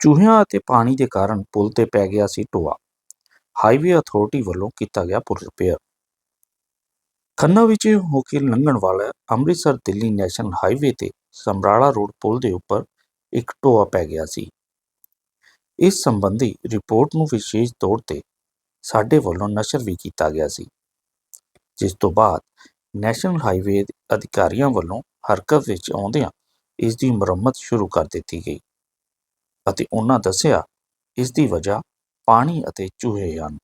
ਚੂਹਿਆਂ ਅਤੇ ਪਾਣੀ ਦੇ ਕਾਰਨ ਪੁਲ ਤੇ ਪੈ ਗਿਆ ਸੀ ਟੋਆ। ਹਾਈਵੇ ਅਥਾਰਟੀ ਵੱਲੋਂ ਕੀਤਾ ਗਿਆ ਪੁਲ ਰਿਪੇਅਰ। ਖੰਨਾ ਵਿੱਚ ਹੋ ਕੇ ਲੰਘਣ ਵਾਲਾ ਅੰਮ੍ਰਿਤਸਰ ਦਿੱਲੀ ਨੈਸ਼ਨਲ ਹਾਈਵੇ ਤੇ ਸਮਰਾਲਾ ਰੋਡ ਪੁਲ ਦੇ ਉੱਪਰ ਇੱਕ ਟੋਆ ਪੈ ਗਿਆ ਸੀ। ਇਸ ਸੰਬੰਧੀ ਰਿਪੋਰਟ ਨੂੰ ਵਿਸ਼ੇਸ਼ ਤੌਰ ਤੇ ਸਾਡੇ ਵੱਲੋਂ ਨਸ਼ਰ ਵੀ ਕੀਤਾ ਗਿਆ ਸੀ। ਜਿਸ ਤੋਂ ਬਾਅਦ ਨੈਸ਼ਨਲ ਹਾਈਵੇ ਅਧਿਕਾਰੀਆਂ ਵੱਲੋਂ ਹਰਕਤ ਵਿੱਚ ਆਉਂਦਿਆਂ ਇਸ ਦੀ ਮੁਰੰਮਤ ਸ਼ੁਰੂ ਕਰ ਦਿੱਤੀ ਗਈ। ਅਤੇ ਉਹਨਾਂ ਦੱਸਿਆ ਇਸ ਦੀ ਵਜ੍ਹਾ ਪਾਣੀ ਅਤੇ ਚੂਹੇ ਹਨ।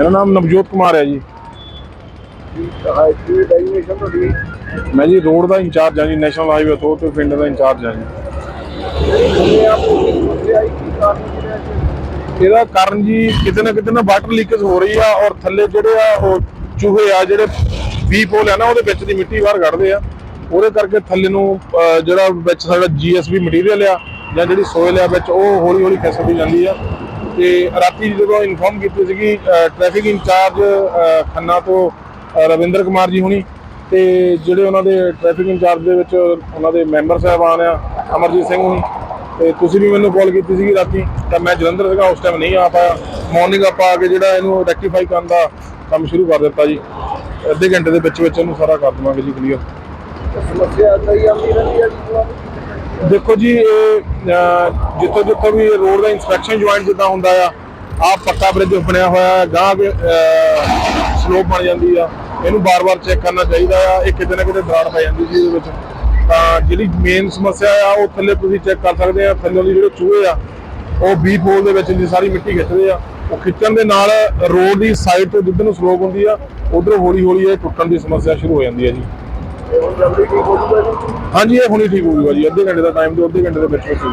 ਮੇਰਾ ਨਾਮ ਨਵਜੋਤ ਕੁਮਾਰ ਹੈ ਜੀ। ਮੈਂ ਜੀ ਰੋਡ ਦਾ ਇੰਚਾਰਜ ਹਾਂ ਜੀ, ਨੈਸ਼ਨਲ ਹਾਈਵੇ ਅਥਾਰਟੀ ਪਿੰਡ ਦਾ ਇੰਚਾਰਜ ਹਾਂ ਜੀ। ਇਹਦਾ ਕਾਰਨ ਜੀ ਕਿਤੇ ਨਾ ਕਿਤੇ ਨਾ ਵਾਟਰ ਲੀਕੇਜ ਹੋ ਰਹੀ ਆ ਔਰ ਥੱਲੇ ਜਿਹੜੇ ਆ ਉਹ ਚੂਹੇ ਆ, ਜਿਹੜੇ ਵੀ ਪੋਲ ਹੈ ਨਾ, ਉਹਦੇ ਵਿੱਚ ਦੀ ਮਿੱਟੀ ਬਾਹਰ ਕੱਢਦੇ ਆ। ਉਹਦੇ ਕਰਕੇ ਥੱਲੇ ਨੂੰ ਜਿਹੜਾ ਵਿੱਚ ਸਾਡਾ ਜੀਐਸਬੀ ਮਟੀਰੀਅਲ ਆ ਜਾਂ ਜਿਹੜੀ ਸੋਇਲ ਆ ਵਿੱਚ ਉਹ ਹੌਲੀ ਹੌਲੀ ਖਿਸਕਦੀ ਜਾਂਦੀ ਆ। ਤੇ ਰਾਤੀ ਜਦੋਂ ਇਨਫੋਰਮ ਕੀਤੀ ਸੀਗੀ ਟ੍ਰੈਫਿਕ ਇੰਚਾਰਜ ਖੰਨਾ ਤੋਂ ਰਵਿੰਦਰ ਕੁਮਾਰ ਜੀ ਹੁਣੀ ਤੇ ਜਿਹੜੇ ਉਹਨਾਂ ਦੇ ਟ੍ਰੈਫਿਕ ਇੰਚਾਰਜ ਦੇ ਵਿੱਚ ਉਹਨਾਂ ਦੇ ਮੈਂਬਰ ਸਾਹਿਬਾਨ ਆ, ਅਮਰਜੀਤ ਸਿੰਘ ਹੁਣੀ ਤੇ ਤੁਸੀਂ ਵੀ ਮੈਨੂੰ ਕਾਲ ਕੀਤੀ ਸੀਗੀ ਰਾਤੀ, ਤਾਂ ਮੈਂ ਜਲੰਧਰ ਸੀਗਾ, ਉਸ ਟਾਈਮ ਨਹੀਂ ਆ ਪਾਇਆ। ਮਾਰਨਿੰਗ ਆਪਾਂ ਆ ਕੇ ਜਿਹੜਾ ਇਹਨੂੰ ਰੈਕਟੀਫਾਈ ਕਰਨ ਦਾ ਕੰਮ ਸ਼ੁਰੂ ਕਰ ਦਿੱਤਾ ਜੀ। ਅੱਧੇ ਘੰਟੇ ਦੇ ਵਿੱਚ ਵਿੱਚ ਇਹਨੂੰ ਸਾਰਾ ਕਰ ਦਵਾਂਗੇ ਜੀ ਕਲੀਅਰ ਸਮੱਸਿਆ ਤਾਂ ਹੀ ਆਉਂਦੀ ਰਹਿੰਦੀ ਹੈ ਦੇਖੋ ਜੀ, ਇਹ ਜਿੱਥੋਂ ਜਿੱਥੋਂ ਵੀ ਰੋਡ ਦਾ ਇਨਸਪੈਕਸ਼ਨ ਜੁਆਇੰਟ ਜਿੱਦਾਂ ਹੁੰਦਾ ਆ, ਆਹ ਪੱਕਾ ਬ੍ਰਿਜ ਬਣਿਆ ਹੋਇਆ ਹੈ ਗਾਂ ਸਲੋਪ ਬਣ ਜਾਂਦੀ ਆ। ਇਹਨੂੰ ਬਾਰ-ਬਾਰ ਚੈੱਕ ਕਰਨਾ ਚਾਹੀਦਾ ਆ, ਇਹ ਕਿਤੇ ਨਾ ਕਿਤੇ ਦਰਾੜ ਪੈ ਜਾਂਦੀ ਜੀ ਇਹਦੇ ਵਿੱਚ। ਤਾਂ ਜਿਹੜੀ ਮੇਨ ਸਮੱਸਿਆ ਆ, ਉਹ ਥੱਲੇ ਤੁਸੀਂ ਚੈੱਕ ਕਰ ਸਕਦੇ ਆ, ਥੱਲੇ ਦੇ ਜਿਹੜੇ ਚੂਹੇ ਆ, ਉਹ ਬੀ ਪੋਲ ਦੇ ਵਿੱਚ ਦੀ ਸਾਰੀ ਮਿੱਟੀ ਖਿੱਚਦੇ ਆ, ਉਹ ਖਿੱਚਣ ਦੇ ਨਾਲ ਰੋਡ ਦੀ ਸਾਈਡ ਤੋਂ ਜਿੱਧਰ ਨੂੰ ਸਲੋਪ ਹੁੰਦੀ ਆ, ਉਧਰੋਂ ਹੌਲੀ-ਹੌਲੀ ਇਹ ਟੁੱਟਣ ਦੀ ਸਮੱਸਿਆ ਸ਼ੁਰੂ ਹੋ ਜਾਂਦੀ ਹੈ ਜੀ। ਹਾਂਜੀ, ਇਹ ਹੁਣੀ ਠੀਕ ਹੋ ਜੂਗਾ ਜੀ, ਅੱਧੇ ਘੰਟੇ ਦਾ ਟਾਈਮ ਤੇ, ਅੱਧੇ ਘੰਟੇ ਦੇ ਵਿੱਚ ਵਿੱਚ ਹੀ